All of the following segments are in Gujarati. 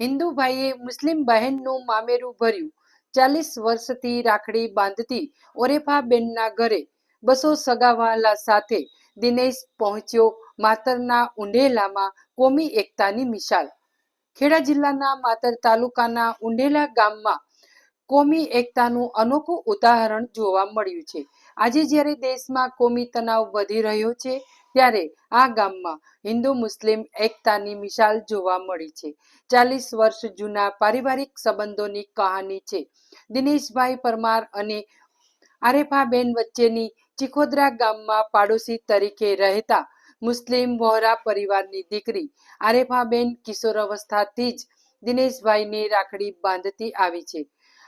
હિન્દુ ભાઈએ મુસ્લિમ બહેનનું મામેરું ભર્યું. ચાલીસ વર્ષથી રાખડી બાંધતી ઓરેફા બેનના ઘરે બસો સગાવાલા સાથે દિનેશ પહોંચ્યો માતરના ઉંઢેલામાં કોમી એકતાની મિશાલ. ખેડા જિલ્લાના માતર તાલુકાના ઉંઢેલા ગામમાં કોમી એકતાનું અનોખું ઉદાહરણ જોવા મળ્યું છે. આજે જ્યારે દેશમાં કોમી તણાવ વધી રહ્યો છે, ત્યારે આ ગામમાં હિન્દુ મુસ્લિમ એકતાની મિસાલ જોવા મળી છે. ચાલીસ વર્ષ જૂના પારિવારિક સંબંધોની કહાની છે. દિનેશભાઈ પરમાર અને આરેફાબેન વચ્ચેની ચિખોદરા ગામમાં પાડોશી તરીકે રહેતા મુસ્લિમ વોહરા પરિવારની દીકરી આરેફાબેન કિશોર અવસ્થાથી જ દિનેશભાઈને રાખડી બાંધતી આવી છે.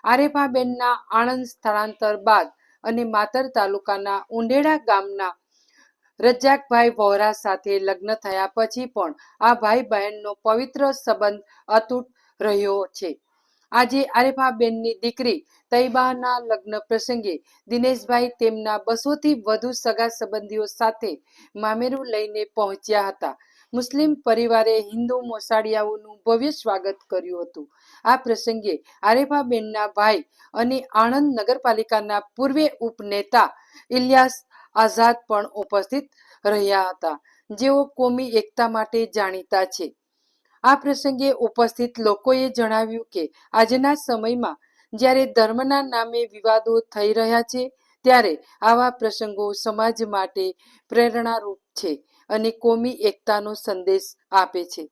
આરેફાબેનના આણંદ સ્થળાંતર બાદ અને માતર તાલુકાના ઉંડેડા ગામના રજાકભાઈ વોહરા સાથે લગ્ન થયા પછી પણ આ ભાઈ બહેનનો પવિત્ર સંબંધ અતૂટ રહ્યો છે. આજે આરેફાબેનની દીકરી તૈબાના લગ્ન પ્રસંગે દિનેશભાઈ તેમના બસોથી વધુ સગા સંબંધીઓ સાથે મામેરું લઈને પહોંચ્યા હતા. મુસ્લિમ પરિવારે હિન્દુ મોસાળિયાઓનું ભવ્ય સ્વાગત કર્યું હતું. આ પ્રસંગે આરેફાબેનના ભાઈ અને આણંદ નગરપાલિકાના પૂર્વે ઉપનેતા ઇલિયાસ આઝાદ પણ ઉપસ્થિત રહ્યા હતા. જેઓ કોમી એકતા માટે જાણીતા છે. આ પ્રસંગે ઉપસ્થિત લોકોએ જણાવ્યું કે આજના સમયમાં જ્યારે ધર્મના નામે વિવાદો થઈ રહ્યા છે, ત્યારે આવા પ્રસંગો સમાજ માટે પ્રેરણારૂપ છે. અને કોમી એકતાનો સંદેશ આપે છે.